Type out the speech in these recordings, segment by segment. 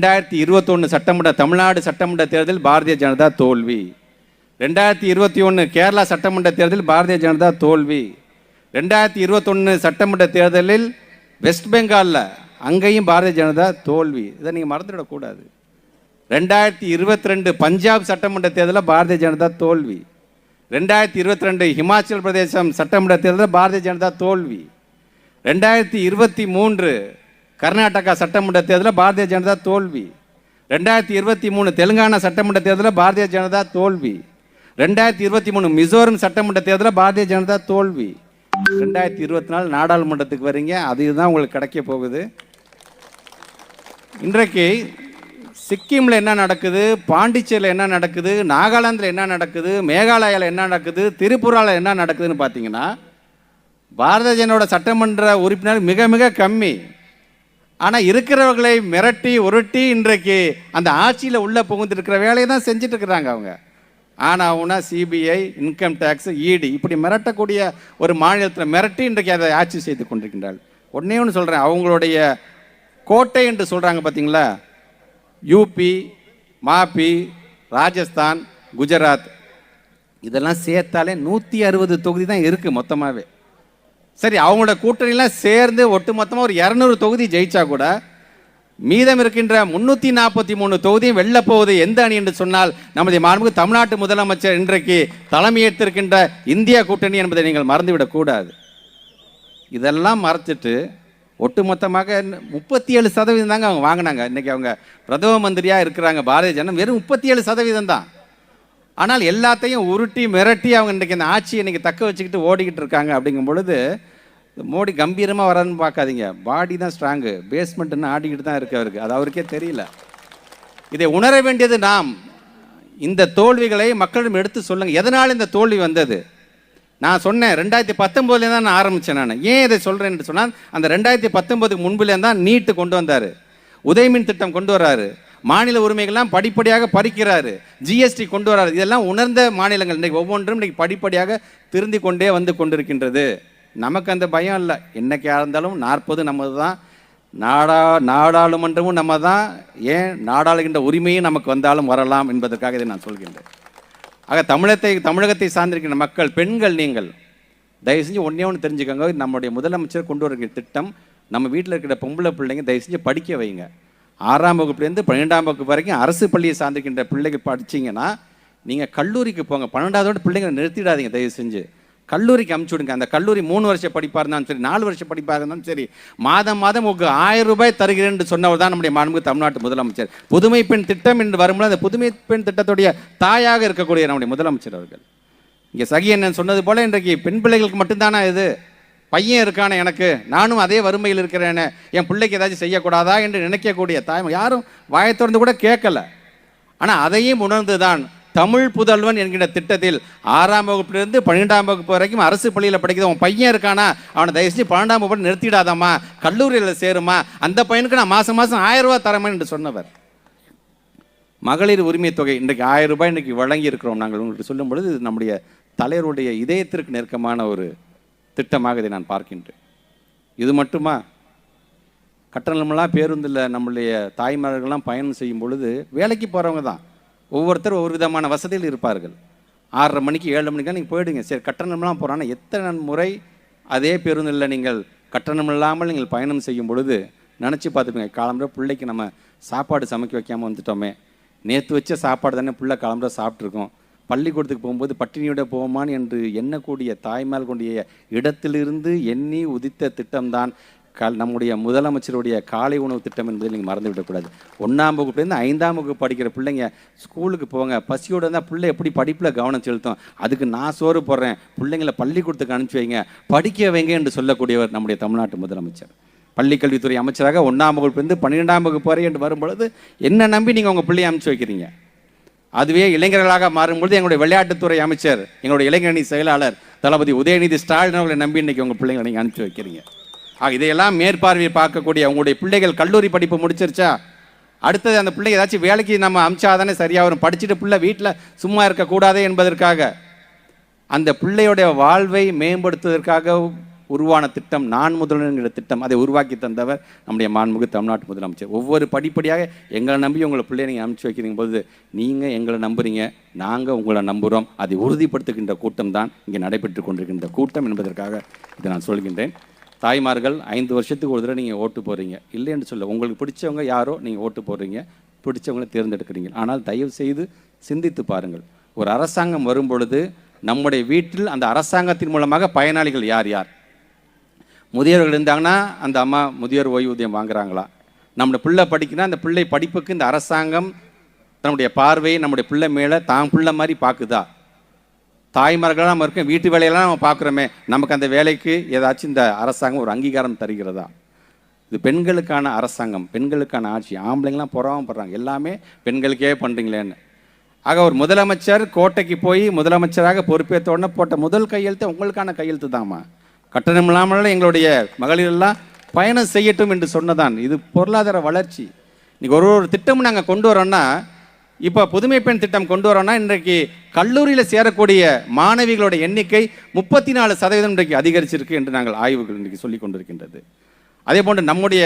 ரெண்டாயிரத்தி இருபத்தொன்று சட்டமன்ற தமிழ்நாடு சட்டமன்ற தேர்தல் பாரதிய ஜனதா தோல்வி. ரெண்டாயிரத்தி இருபத்தி ஒன்று கேரளா சட்டமன்ற தேர்தல் பாரதிய ஜனதா தோல்வி. ரெண்டாயிரத்தி இருபத்தொன்று சட்டமன்ற தேர்தலில் வெஸ்ட் பெங்காலில் அங்கேயும் பாரதிய ஜனதா தோல்வி. இதை நீங்கள் மறந்துவிடக்கூடாது. ரெண்டாயிரத்தி இருபத்தி ரெண்டு பஞ்சாப் சட்டமன்ற தேர்தலில் பாரதிய ஜனதா தோல்வி. ரெண்டாயிரத்தி இருபத்தி ரெண்டு ஹிமாச்சல் பிரதேசம் சட்டமன்ற தேர்தலில் பாரதிய ஜனதா தோல்வி. ரெண்டாயிரத்தி இருபத்தி மூன்று கர்நாடகா சட்டமன்ற தேர்தலில் பாரதிய ஜனதா தோல்வி. ரெண்டாயிரத்தி இருபத்தி மூணு தெலுங்கானா சட்டமன்ற தேர்தலில் பாரதிய ஜனதா தோல்வி. ரெண்டாயிரத்தி இருபத்தி மூணு மிசோரம் சட்டமன்ற தேர்தலில் பாரதிய ஜனதா தோல்வி. ரெண்டாயிரத்தி இருபத்தி நாலு நாடாளுமன்றத்துக்கு வரீங்க. அதுதான் உங்களுக்கு கிடைக்க போகுது. இன்றைக்கு சிக்கிமில் என்ன நடக்குது? பாண்டிச்சேரியில் என்ன நடக்குது? நாகாலாந்தில் என்ன நடக்குது? மேகாலயாவில் என்ன நடக்குது? திரிபுராவில் என்ன நடக்குதுன்னு பார்த்தீங்கன்னா பாரத ஜனோட சட்டமன்ற உறுப்பினர் மிக மிக கம்மி. ஆனால் இருக்கிறவர்களை மிரட்டி உருட்டி இன்றைக்கு அந்த ஆட்சியில் உள்ளே புகுந்துருக்கிற வேலையை தான் செஞ்சுட்டு இருக்கிறாங்க அவங்க. ஆனால் அவனா சிபிஐ இன்கம் டேக்ஸ் இடி இப்படி மிரட்டக்கூடிய ஒரு மாநிலத்தில் மிரட்டி இன்றைக்கு அதை ஆட்சி செய்து கொண்டிருக்கின்றாள். ஒன்றே ஒன்று சொல்கிறேன் அவங்களுடைய கோட்டை என்று சொல்கிறாங்க பார்த்தீங்களா யூபி மாபி ராஜஸ்தான் குஜராத். இதெல்லாம் சேர்த்தாலே நூற்றி அறுபது தொகுதி தான் இருக்குது மொத்தமாகவே சரி அவங்களோட கூட்டணிலாம் சேர்ந்து ஒட்டுமொத்தமாக ஒரு இரநூறு தொகுதி ஜெயிச்சா கூட மீதம் இருக்கின்ற முன்னூற்றி நாற்பத்தி மூணு தொகுதியும் வெல்ல போவது எந்த அணி என்று சொன்னால் நமது மாண்புக்கு தமிழ்நாட்டு முதலமைச்சர் இன்றைக்கு தலைமையேற்றிருக்கின்ற இந்திய கூட்டணி என்பதை நீங்கள் மறந்துவிடக்கூடாது இதெல்லாம் மறைச்சிட்டு ஒட்டுமொத்தமாக முப்பத்தி ஏழு சதவீதம் தாங்க அவங்க வாங்கினாங்க. இன்றைக்கி அவங்க பிரதம மந்திரியாக இருக்கிறாங்க. பாரதிய ஜனம் வெறும் முப்பத்தி ஏழு சதவீதம் தான். ஆனால் எல்லாத்தையும் உருட்டி மிரட்டி அவங்க இன்றைக்கி இந்த ஆட்சியை இன்றைக்கி தக்க வச்சுக்கிட்டு ஓடிக்கிட்டு இருக்காங்க. அப்படிங்கும் பொழுது மோடி கம்பீரமாக வரான்னு பார்க்காதீங்க. பாடி தான் ஸ்ட்ராங்கு பேஸ்மெண்ட்னு ஆடிக்கிட்டு தான் இருக்கு அவருக்கு. அது அவருக்கே தெரியல. இதை உணர வேண்டியது நாம். இந்த தோல்விகளை மக்களிடம் எடுத்து சொல்லுங்கள் எதனால் இந்த தோல்வி வந்தது? நான் சொன்னேன் ரெண்டாயிரத்தி பத்தொம்போதுலேருந்து தான் நான் ஆரம்பித்தேன் நான். ஏன் இதை சொல்கிறேன்னு சொன்னால் அந்த ரெண்டாயிரத்தி பத்தொம்போதுக்கு முன்புலேருந்து தான் நீட்டு கொண்டு வந்தார். உதயமின் திட்டம் கொண்டு வராரு. மாநில உரிமைகள்லாம் படிப்படியாக பறிக்கிறாரு. ஜிஎஸ்டி கொண்டு வராரு. இதெல்லாம் உணர்ந்த மாநிலங்கள். இன்றைக்கு ஒவ்வொன்றும் இன்றைக்கு படிப்படியாக திருந்தி கொண்டே வந்து கொண்டிருக்கின்றது. நமக்கு அந்த பயம் இல்லை. என்னைக்கா இருந்தாலும் நாற்பது நமது தான். நாடா நாடாளுமன்றமும் நம்ம தான். ஏன் நாடாளுகின்ற உரிமையும் நமக்கு வந்தாலும் வரலாம் என்பதற்காக இதை நான் சொல்கின்றேன். ஆக தமிழத்தை தமிழகத்தை சார்ந்திருக்கின்ற மக்கள் பெண்கள் நீங்கள் தயவு செஞ்சு ஒன்றே ஒன்று தெரிஞ்சுக்கோங்க. நம்முடைய முதலமைச்சர் கொண்டு வருகிற திட்டம் நம்ம வீட்டில் இருக்கிற பொம்பளை பிள்ளைங்க தயவு செஞ்சு படிக்க வைங்க. ஆறாம் வகுப்புலேருந்து பன்னெண்டாம் வகுப்பு வரைக்கும் அரசு பள்ளியை சார்ந்திருக்கின்ற பிள்ளைகள் படிச்சீங்கன்னா நீங்கள் கல்லூரிக்கு போங்க. பன்னெண்டாவதோட பிள்ளைங்களை நிறுத்திடாதீங்க தயவு செஞ்சு. கல்லூரிக்கு அமுச்சு விடுங்க அந்த கல்லூரி மூணு வருஷம் படிப்பாக இருந்தாலும் சரி நாலு வருஷம் படிப்பாக இருந்தாலும் சரி மாதம் மாதம் உங்களுக்கு ஆயிரம் ரூபாய் தருகிறேன் என்று சொன்னவர் தான் நம்முடைய மாண்புக்கு தமிழ்நாட்டு முதலமைச்சர். புதுமை பெண் திட்டம் என்று வரும்போது அந்த புதுமை பெண் திட்டத்துடைய தாயாக இருக்கக்கூடிய நம்முடைய முதலமைச்சர் அவர்கள். இங்கே சகி என்ன சொன்னது போல இன்றைக்கு பெண் பிள்ளைகளுக்கு மட்டும்தானா இது? பையன் இருக்கானே எனக்கு நானும் அதே வறுமையில் இருக்கிறேனே என் பிள்ளைக்கு ஏதாச்சும் செய்யக்கூடாதா என்று நினைக்கக்கூடிய தாய் யாரும் வாயை திறந்து கூட கேட்கல. ஆனால் அதையும் உணர்ந்து தான் தமிழ் புதல்வன் என்கிற திட்டத்தில் ஆறாம் வகுப்பிலிருந்து பன்னிரெண்டாம் வகுப்பு வரைக்கும் அரசு பள்ளியில் படிக்கிற உன் பையன் இருக்கானா? அவனை தயவுசெய்து பன்னெண்டாம் வகுப்பு நிறுத்திடாதாம்மா. கல்லூரியில் சேருமா. அந்த பையனுக்கு நான் மாதம் மாதம் ஆயிரம் ரூபா தரமேன் என்று சொன்னவர். மகளிர் உரிமை தொகை இன்றைக்கு ஆயிரம் ரூபாய் இன்றைக்கு வழங்கி இருக்கிறோம் நாங்கள். உங்களுக்கு சொல்லும் பொழுது இது நம்முடைய தலைவருடைய இதயத்திற்கு நெருக்கமான ஒரு திட்டமாக இதை நான் பார்க்கின்றேன். இது மட்டுமா? கட்டணமெல்லாம் பேருந்தில் நம்முடைய தாய்மார்கள்லாம் பயணம் செய்யும் பொழுது வேலைக்கு போகிறவங்க தான். ஒவ்வொருத்தர் ஒவ்வொரு விதமான வசதியில் இருப்பார்கள். ஆறரை மணிக்கு ஏழு மணிக்கா நீங்கள் போயிடுங்க. சரி கட்டணம்லாம் போகிறான்னா எத்தனை முறை அதே பேருந்தில் நீங்கள் கட்டணம் இல்லாமல் நீங்கள் பயணம் செய்யும் பொழுது நினச்சி பார்த்துப்பீங்க காலம்புற பிள்ளைக்கு நம்ம சாப்பாடு சமைக்க வைக்காமல் வந்துட்டோமே. நேற்று வச்ச சாப்பாடு தானே பிள்ளை காலம்புற சாப்பிட்ருக்கோம் பள்ளிக்கூடத்துக்கு போகும்போது பட்டினியோட போவோமான் என்று எண்ணக்கூடிய தாய்மால் கொண்டிய இடத்திலிருந்து எண்ணி உதித்த திட்டம்தான் கால் நம்முடைய முதலமைச்சருடைய காலை உணவு திட்டம் என்பதை நீங்கள் மறந்து விடக்கூடாது ஒன்றாம் வகுப்புலேருந்து ஐந்தாம் வகுப்பு படிக்கிற பிள்ளைங்க ஸ்கூலுக்கு போங்க பசியோடு இருந்தால் பிள்ளை எப்படி படிப்பில் கவனம் செலுத்தும்? அதுக்கு நான் சோறு போடுறேன். பிள்ளைங்களை பள்ளிக்கூடத்துக்கு அனுப்பிச்சி வைங்க. படிக்க வைங்க என்று சொல்லக்கூடியவர் நம்முடைய தமிழ்நாட்டு முதலமைச்சர். பள்ளிக்கல்வித்துறை அமைச்சராக ஒன்றாம் வகுப்புலேருந்து பன்னிரெண்டாம் வகுப்பு வரை என்று வரும்பொழுது என்ன நம்பி நீங்கள் உங்கள் பிள்ளையை அனுப்பிச்சி வைக்கிறீங்க? அதுவே இளைஞர்களாக மாறும்பொழுது எங்களுடைய விளையாட்டுத்துறை அமைச்சர் எங்களுடைய இளைஞரணி செயலாளர் தளபதி உதயநிதி ஸ்டாலின் அவர்களை நம்பி இன்னைக்கு உங்கள் பிள்ளைங்களை நீங்கள் அனுப்பிச்சி வைக்கிறீங்க. ஆக இதையெல்லாம் மேற்பார்வையை பார்க்கக்கூடிய உங்களுடைய பிள்ளைகள் கல்லூரி படிப்பு முடிச்சிருச்சா? அடுத்தது அந்த பிள்ளை ஏதாச்சும் வேலைக்கு நம்ம அமிச்சாதானே சரியாக வரும்? படிச்சுட்டு பிள்ளை வீட்டில் சும்மா இருக்கக்கூடாதே என்பதற்காக. அந்த பிள்ளையுடைய வாழ்வை மேம்படுத்துவதற்காக உருவான திட்டம் நான் முதல்வன்கிற திட்டம் அதை உருவாக்கி தந்தவர் நம்முடைய மாண்புமிகு தமிழ்நாட்டு முதலமைச்சர். ஒவ்வொரு படிப்படியாக எங்களை நம்பி உங்களை பிள்ளைய நீங்கள் அனுப்பிச்சு வைக்கிறீங்க போது நீங்கள் எங்களை நம்புறீங்க நாங்கள் உங்களை நம்புகிறோம் அதை உறுதிப்படுத்துகின்ற கூட்டம் தான் இங்கே நடைபெற்று கொண்டிருக்கின்ற கூட்டம் என்பதற்காக இதை நான் சொல்கின்றேன். தாய்மார்கள் ஐந்து வருஷத்துக்கு ஒரு தடவை நீங்கள் ஓட்டு போடுறீங்க. இல்லைன்னு சொல்ல உங்களுக்கு பிடிச்சவங்க யாரோ நீங்கள் ஓட்டு போடுறீங்க. பிடிச்சவங்களை தேர்ந்தெடுக்கிறீங்க. ஆனால் தயவு செய்து சிந்தித்து பாருங்கள். ஒரு அரசாங்கம் வரும் பொழுது நம்முடைய வீட்டில் அந்த அரசாங்கத்தின் மூலமாக பயனாளிகள் யார் யார்? முதியோர்கள் இருந்தாங்கன்னா அந்த அம்மா முதியோர் ஓய்வூதியம் வாங்குறாங்களா? நம்முடைய பிள்ளை படிக்கணும் அந்த பிள்ளை படிப்புக்கு இந்த அரசாங்கம் தன்னுடைய பார்வையை நம்முடைய பிள்ளை மேலே தான் பிள்ளை மாதிரி பார்க்குதா? தாய்மார்களாக நம்ம இருக்கோம் வீட்டு வேலையெல்லாம் நம்ம பார்க்குறோமே. நமக்கு அந்த வேலைக்கு ஏதாச்சும் இந்த அரசாங்கம் ஒரு அங்கீகாரம் தருகிறதா? இது பெண்களுக்கான அரசாங்கம் பெண்களுக்கான ஆட்சி. ஆம்பளைங்களாம் பொறாமப்படுறாங்க எல்லாமே பெண்களுக்கே பண்ணுறீங்களேன்னு ஆக ஒரு முதலமைச்சர் கோட்டைக்கு போய் முதலமைச்சராக பொறுப்பேற்ற உடனே போட்ட முதல் கையெழுத்து உங்களுக்கான கையெழுத்து தாம்மா. கட்டணம் இல்லாமல் எங்களுடைய மகளிர் எல்லாம் பயணம் செய்யட்டும் என்று சொன்னதான். இது பொருளாதார வளர்ச்சி. இன்றைக்கி ஒரு ஒரு திட்டமும் நாங்கள் கொண்டு வரோன்னா இப்போ புதுமை பெண் திட்டம் கொண்டு வரோன்னா இன்றைக்கு கல்லூரியில் சேரக்கூடிய மாணவிகளோட எண்ணிக்கை முப்பத்தி நாலு சதவீதம் இன்றைக்கு அதிகரிச்சிருக்கு என்று நாங்கள் ஆய்வுகள் இன்றைக்கு சொல்லி கொண்டிருக்கின்றது. அதே போன்று நம்முடைய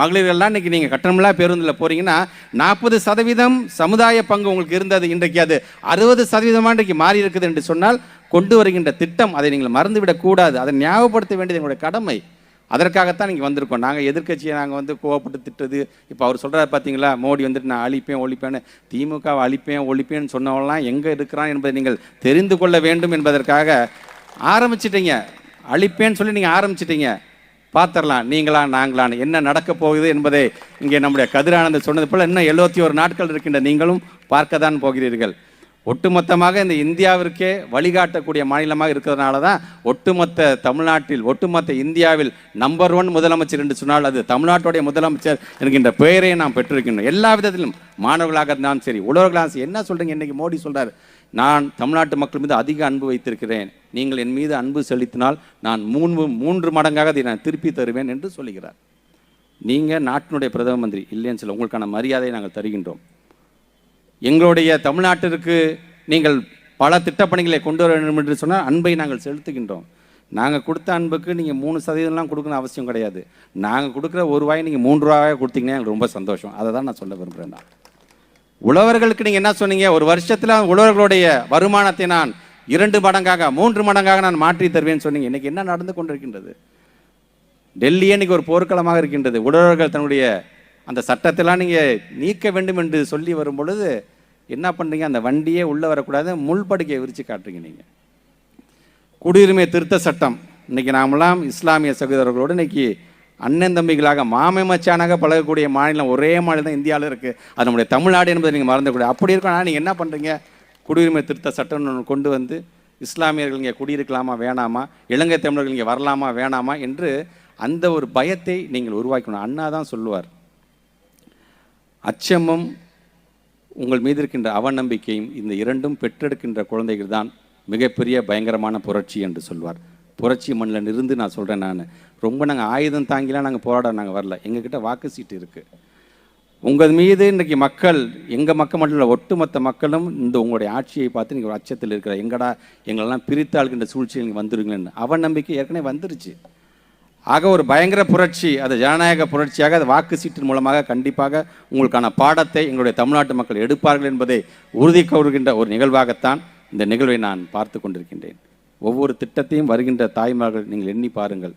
மகளிர்கள்லாம் இன்றைக்கி நீங்கள் கட்டணமில்லா பேருந்தில் போகிறீங்கன்னா நாற்பது சதவீதம் சமுதாய பங்கு உங்களுக்கு இருந்தது. இன்றைக்கு அது அறுபது சதவீதமாக இன்றைக்கு மாறி இருக்குது என்று சொன்னால் கொண்டு வருகின்ற திட்டம் அதை நீங்கள் மறந்துவிடக்கூடாது அதை ஞாபகப்படுத்த வேண்டியது எங்களுடைய கடமை. அதற்காகத்தான் நீங்கள் வந்திருக்கோம். நாங்கள் எதிர்க்கட்சியை நாங்கள் வந்து கோவப்பட்டு திட்டுறது. இப்போ அவர் சொல்கிறாரு பார்த்தீங்களா மோடி வந்துட்டு நான் அழிப்பேன் ஒழிப்பேன்னு. திமுகவை அழிப்பேன் ஒழிப்பேன்னு சொன்னவெல்லாம் எங்கே இருக்கிறான் என்பதை நீங்கள் தெரிந்து கொள்ள வேண்டும் என்பதற்காக ஆரம்பிச்சிட்டீங்க. அழிப்பேன்னு சொல்லி நீங்கள் ஆரம்பிச்சிட்டீங்க. பார்த்துடலாம் நீங்களா நாங்களான்னு என்ன நடக்க போகுது என்பதை இங்கே நம்முடைய கதிரானந்த் சொன்னது போல் இன்னும் எழுபத்தி ஒரு நாட்கள் இருக்கின்ற நீங்களும் பார்க்க தான் போகிறீர்கள். ஒட்டுமொத்தமாக இந்த இந்தியாவிற்கே வழிகாட்டக்கூடிய மாநிலமாக இருக்கிறதுனால தான் ஒட்டுமொத்த தமிழ்நாட்டில் ஒட்டுமொத்த இந்தியாவில் நம்பர் ஒன் முதலமைச்சர் என்று சொன்னால் அது தமிழ்நாட்டுடைய முதலமைச்சர் என்கின்ற பெயரை நாம் பெற்றிருக்கின்றோம். எல்லா விதத்திலும் மாணவர்களாக இருந்தாலும் சரி உழவர்களாக சரி என்ன சொல்கிறீங்க இன்றைக்கி மோடி சொல்கிறார் நான் தமிழ்நாட்டு மக்கள் மீது அதிக அன்பு வைத்திருக்கிறேன். நீங்கள் என் மீது அன்பு செலுத்தினால் நான் மூன்று மூன்று மடங்காக அதை நான் திருப்பி தருவேன் என்று சொல்லுகிறார். நீங்கள் நாட்டினுடைய பிரதம மந்திரி இல்லைன்னு சொல்ல உங்களுக்கான மரியாதையை நாங்கள் தருகின்றோம். எங்களுடைய தமிழ்நாட்டிற்கு நீங்கள் பல திட்டப்பணிகளை கொண்டு வர வேண்டும் என்று சொன்னால் அன்பை நாங்கள் செலுத்துகின்றோம். நாங்கள் கொடுத்த அன்புக்கு நீங்கள் மூணு சதவீதம்லாம் கொடுக்கணும் அவசியம் கிடையாது. நாங்கள் கொடுக்குற ஒரு ரூபாய் நீங்கள் மூன்று ரூபாயாக கொடுத்தீங்கன்னா எங்களுக்கு ரொம்ப சந்தோஷம். அதை தான் நான் சொல்ல விரும்புகிறேன் நான். உழவர்களுக்கு நீங்கள் என்ன சொன்னீங்க? ஒரு வருஷத்தில் உழவர்களுடைய வருமானத்தை நான் இரண்டு மடங்காக மூன்று மடங்காக நான் மாற்றி தருவேன்னு சொன்னீங்க. இன்னைக்கு என்ன நடந்து கொண்டிருக்கின்றது? டெல்லியே இன்றைக்கி ஒரு போர்க்களமாக இருக்கின்றது. உழவர்கள் தன்னுடைய அந்த சட்டத்தெல்லாம் நீங்கள் நீக்க வேண்டும் என்று சொல்லி வரும் பொழுது என்ன பண்ணுறீங்க அந்த வண்டியே உள்ளே வரக்கூடாது. முள்படுக்கையை விரித்து காட்டுறீங்க நீங்கள் குடியுரிமை திருத்த சட்டம். இன்னைக்கு நாமெல்லாம் இஸ்லாமிய சகோதரர்களோடு இன்னைக்கு அண்ணன் தம்பிகளாக மாமை மச்சானாக பழகக்கூடிய மாநிலம் ஒரே மாநிலம் தான் இந்தியாவில் இருக்குது அது நம்முடைய தமிழ்நாடு என்பதை நீங்கள் மறந்துக்கூடாது. அப்படி இருக்கும் ஆனால் நீங்கள் என்ன பண்ணுறீங்க குடியுரிமை திருத்த சட்டம்னு ஒன்று கொண்டு வந்து இஸ்லாமியர்கள் இங்கே குடியிருக்கலாமா வேணாமா? இலங்கை தமிழர்கள் இங்கே வரலாமா வேணாமா? என்று அந்த ஒரு பயத்தை நீங்கள் உருவாக்கணும். அண்ணா தான் சொல்லுவார். அச்சமும் உங்கள் மீது இருக்கின்ற அவநம்பிக்கையும் இந்த இரண்டும் பெற்றெடுக்கின்ற குழந்தைகள் தான் மிகப்பெரிய பயங்கரமான புரட்சி என்று சொல்வார். புரட்சி மண்ணில் இருந்து நான் சொல்கிறேன் நான். ரொம்ப நாங்கள் ஆயுதம் தாங்கிலாம் நாங்கள் போராட நாங்கள் வரல. எங்ககிட்ட வாக்கு சீட்டு இருக்குது உங்கள் மீது இன்றைக்கி மக்கள் எங்கள் மக்கள் மட்டும் இல்லை ஒட்டுமொத்த மக்களும் இந்த உங்களுடைய ஆட்சியை பார்த்து நீங்கள் ஒரு அச்சத்தில் இருக்கிற எங்கடா எங்களெல்லாம் பிரித்தாளுகின்ற சூழ்ச்சியில் நீங்கள் வந்துருங்களேன்னு. அவநம்பிக்கை ஏற்கனவே வந்துருச்சு. ஆக ஒரு பயங்கர புரட்சி அது ஜனநாயக புரட்சியாக அது வாக்கு சீட்டின் மூலமாக கண்டிப்பாக உங்களுக்கான பாடத்தை எங்களுடைய தமிழ்நாட்டு மக்கள் எடுப்பார்கள் என்பதை உறுதி கூறுகின்ற ஒரு நிகழ்வாகத்தான் இந்த நிகழ்வை நான் பார்த்து கொண்டிருக்கின்றேன். ஒவ்வொரு திட்டத்தையும் வருகின்ற தாய்மார்கள் நீங்கள் எண்ணி பாருங்கள்.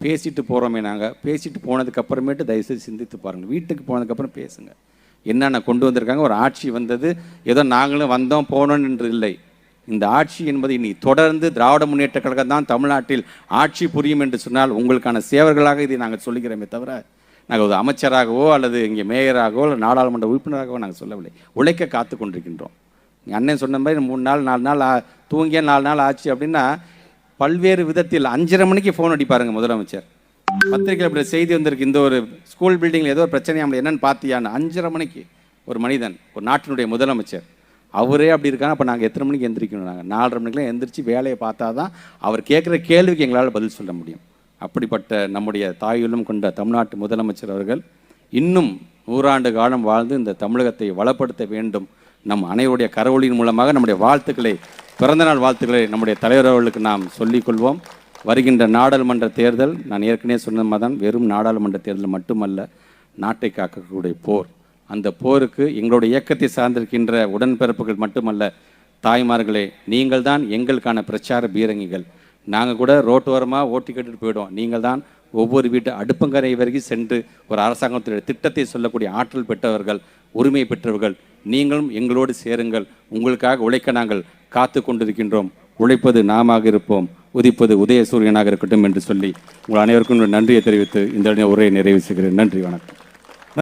பேசிட்டு போகிறோமே நாங்கள் பேசிட்டு போனதுக்கப்புறமேட்டு தயவுசெய்து சிந்தித்து பாருங்கள். வீட்டுக்கு போனதுக்கப்புறம் பேசுங்க. என்னென்ன கொண்டு வந்திருக்காங்க? ஒரு ஆட்சி வந்தது. ஏதோ நாங்களும் வந்தோம் போனோம் என்று இல்லை. இந்த ஆட்சி என்பது இனி தொடர்ந்து திராவிட முன்னேற்ற கழகம் தான் தமிழ்நாட்டில் ஆட்சி புரியும் என்று சொன்னால் உங்களுக்கான சேவர்களாக இதை நாங்கள் சொல்லுகிறோமே தவிர நாங்கள் ஒரு அமைச்சராகவோ அல்லது இங்கே மேயராகவோ இல்லை நாடாளுமன்ற உறுப்பினராகவோ நாங்கள் சொல்லவில்லை. உழைக்க காத்து கொண்டிருக்கின்றோம். அண்ணன் சொன்ன மாதிரி மூணு நாள் நாலு நாள் தூங்கிய நாலு நாள் ஆச்சு அப்படின்னா பல்வேறு விதத்தில் அஞ்சரை மணிக்கு ஃபோன் அடிப்பாருங்க முதலமைச்சர். பத்திரிகையில் இப்படி செய்தி வந்திருக்கு. இந்த ஒரு ஸ்கூல் பில்டிங்கில் ஏதோ ஒரு பிரச்சனை என்னென்னு பார்த்தியான்னு. அஞ்சரை மணிக்கு ஒரு மனிதன் ஒரு நாட்டினுடைய முதலமைச்சர் அவரே அப்படி இருக்காங்க. அப்போ நாங்கள் எத்தனை மணிக்கு எந்திரிக்கணும் நாங்கள் நாலரை மணிக்கெலாம் எந்திரிச்சு வேலையை பார்த்தா தான் அவர் கேட்குற கேள்விக்கு எங்களால் பதில் சொல்ல முடியும். அப்படிப்பட்ட நம்முடைய தாயுள்ளம் கொண்ட தமிழ்நாட்டு முதலமைச்சர் அவர்கள் இன்னும் நூறாண்டு காலம் வாழ்ந்து இந்த தமிழகத்தை வளப்படுத்த வேண்டும். நம் அனைவருடைய கரவொலியின் மூலமாக நம்முடைய வாழ்த்துக்களை பிறந்தநாள் வாழ்த்துக்களை நம்முடைய தலைவர் அவர்களுக்கு நாம் சொல்லிக்கொள்வோம் வருகின்ற நாடாளுமன்ற தேர்தல் நான் ஏற்கனவே சொன்ன மாதிரி வெறும் நாடாளுமன்ற தேர்தல் மட்டுமல்ல நாட்டை காக்கக்கூடிய போர். அந்த போருக்கு எங்களுடைய இயக்கத்தை சார்ந்திருக்கின்ற உடன்பிறப்புகள் மட்டுமல்ல தாய்மார்களே நீங்கள் தான் எங்களுக்கான பிரச்சார பீரங்கிகள். நாங்கள் கூட ரோட்டோரமாக ஓட்டி கட்டிட்டு போயிடுவோம். நீங்கள் தான் ஒவ்வொரு வீட்டு அடுப்பங்கரை வரைக்கும் சென்று ஒரு அரசாங்கத்துடைய திட்டத்தை சொல்லக்கூடிய ஆற்றல் பெற்றவர்கள் உரிமை பெற்றவர்கள் நீங்களும் எங்களோடு சேருங்கள். உங்களுக்காக உழைக்க நாங்கள் காத்து கொண்டிருக்கின்றோம். உழைப்பது நாமாக இருப்போம். உதிப்பது உதய சூரியனாக இருக்கட்டும் என்று சொல்லி உங்கள் அனைவருக்கும் நன்றியை தெரிவித்து இந்த உரையை நிறைவு செய்கிறேன். நன்றி வணக்கம்.